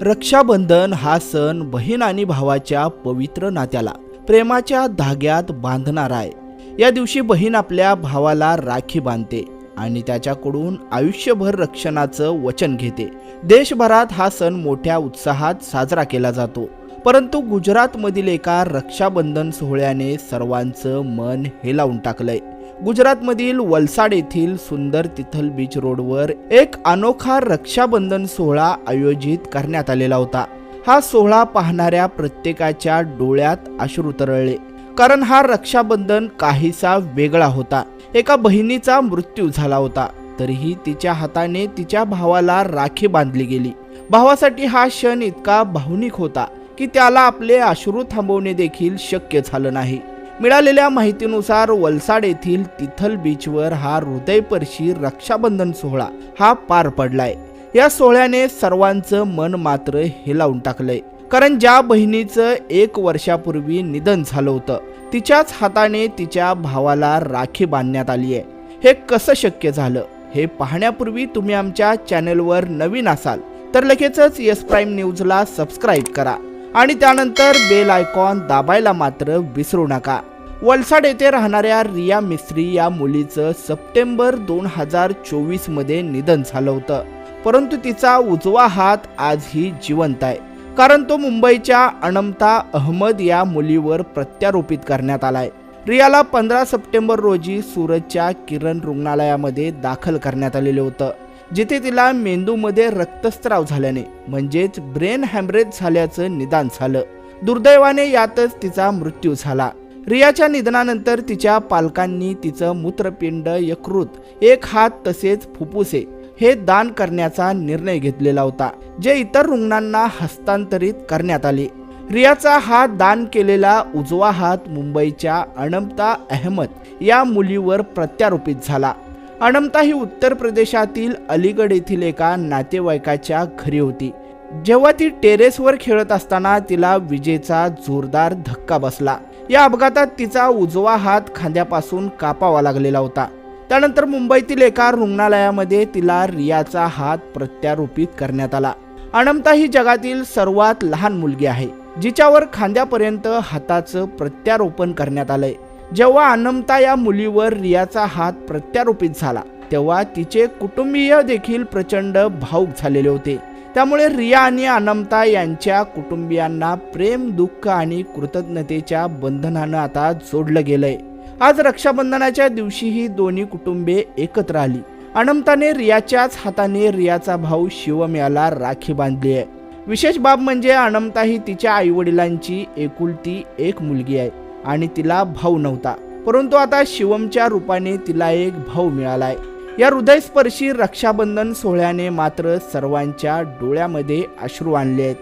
रक्षाबंधन हा सण बहीण आणि भावाच्या पवित्र नात्याला प्रेमाच्या धाग्यात बांधणार आहे. या दिवशी बहीण आपल्या भावाला राखी बांधते आणि त्याच्याकडून आयुष्यभर रक्षणाचं वचन घेते. देशभरात हा सण मोठ्या उत्साहात साजरा केला जातो. परंतु गुजरातमधील एका रक्षाबंधन सोहळ्याने सर्वांचं मन हेलावून टाकलंय. गुजरातमधील वलसाड येथील सुंदर तिथल बीच रोडवर एक अनोखा रक्षाबंधन सोहळा आयोजित करण्यात आलेला होता. हा सोहळा पाहणाऱ्या प्रत्येकाच्या डोळ्यात अश्रू तरळले. कारण हा रक्षाबंधन काहीसा वेगळा होता. एका बहिणीचा मृत्यू झाला होता. तरीही तिच्या हाताने तिच्या भावाला राखी बांधली गेली. भावासाठी हा क्षण इतका भावनिक होता की त्याला आपले अश्रू थांबवणे देखील शक्य झालं नाही. मिळालेल्या माहितीनुसार वलसाड येथील तिथल बीचवर हा हृदयपर्शी रक्षाबंधन सोहळा हा पार पडलाय. या सोहळ्याने सर्वांचं मन मात्र हेलावून टाकलंय. कारण ज्या बहिणीचं एक वर्षापूर्वी निधन झालं होतं तिच्याच हाताने तिच्या भावाला राखी बांधण्यात आली आहे. हे कसं शक्य झालं हे पाहण्यापूर्वी तुम्ही आमच्या चॅनलवर नवीन असाल तर लगेचच यस प्राईम न्यूजला सबस्क्राईब करा. आणि त्यानंतर बेल आयकॉन दाबायला मात्र विसरू नका. वलसाड येथे राहणाऱ्या रिया मिस्त्री या मुलीचं सप्टेंबर दोन हजार चोवीसमध्ये निधन झालं होतं. परंतु तिचा उजवा हात आजही जिवंत आहे. कारण तो मुंबईच्या अनमता अहमद या मुलीवर प्रत्यारोपित करण्यात आलाय. रियाला पंधरा सप्टेंबर रोजी सूरतच्या किरण रुग्णालयामध्ये दाखल करण्यात आलेलं होतं. जिथे तिला मेंदूमध्ये रक्तस्राव झाल्याने म्हणजेच ब्रेन हॅमरेज झाल्याचं निदान झालं. दुर्दैवाने यातच तिचा मृत्यू झाला. रियाच्या निधनानंतर तिच्या पालकांनी तिचं मूत्रपिंड यकृत एक हात तसेच फुफ्फुसे हे दान करण्याचा निर्णय घेतलेला होता जे इतर रुग्णांना हस्तांतरित करण्यात आले. रियाचा हा दान केलेला उजवा हात मुंबईच्या अनमता अहमद या मुलीवर प्रत्यारोपित झाला. अनमता ही उत्तर प्रदेशातील अलीगड येथील एका नातेवाईकाच्या घरी होती. जेव्हा ती टेरेसवर खेळत असताना तिला विजेचा जोरदार धक्का बसला. या अपघातात तिचा उजवा हात खांद्यापासून कापावा लागलेला होता. त्यानंतर मुंबईतील एका रुग्णालयामध्ये तिला रियाचा हात प्रत्यारोपित करण्यात आला. अनमता ही जगातील सर्वात लहान मुलगी आहे जिच्यावर खांद्यापर्यंत हाताचं प्रत्यारोपण करण्यात आलंय. जेव्हा अनमता या मुलीवर रियाचा हात प्रत्यारोपित झाला तेव्हा तिचे कुटुंबीय देखील प्रचंड भाऊक झालेले होते. त्यामुळे रिया आणि अनमता यांच्या कुटुंबियांना प्रेम दुःख आणि कृतज्ञतेच्या बंधनानं आता जोडलं गेलंय. आज रक्षाबंधनाच्या दिवशी ही दोन्ही कुटुंबे एकत्र आली. अनमताने रियाच्याच हाताने रियाचा भाऊ शिवम याला राखी बांधली आहे. विशेष बाब म्हणजे अनमता ही तिच्या आईवडिलांची एकुलती एक मुलगी आहे. आणि तिला भाऊ नव्हता. परंतु आता शिवमच्या रूपाने तिला एक भाऊ मिळालाय. या हृदयस्पर्शी रक्षाबंधन सोहळ्याने मात्र सर्वांच्या डोळ्यामध्ये अश्रू आणले आहेत